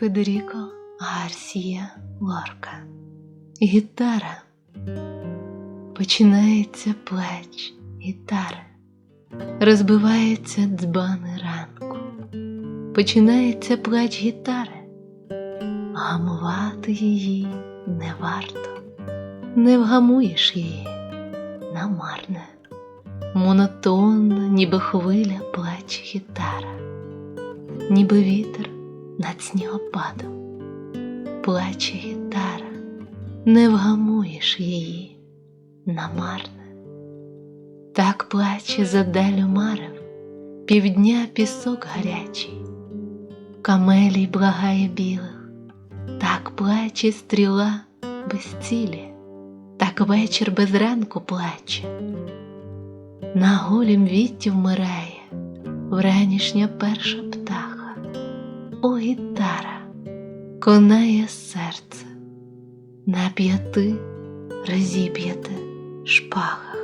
Федеріко Гарсія Лорка. Гітара. Починається плач гітари. Розбивається дзбани ранку. Починається плач гітари. Гамувати її не варто. Не вгамуєш її намарне. Монотонно, ніби хвиля плач гітара, ніби вітер над снігопадом. Плаче гітара, не вгамуєш її намарне. Так плаче за далю марев, півдня пісок гарячий, камелій благає білих, так плаче стріла без цілі, так вечір без ранку плаче. На голім вітті вмирає вранішня перша птаха, о гітара, конає серце на п'яти розіб'яте шпагах.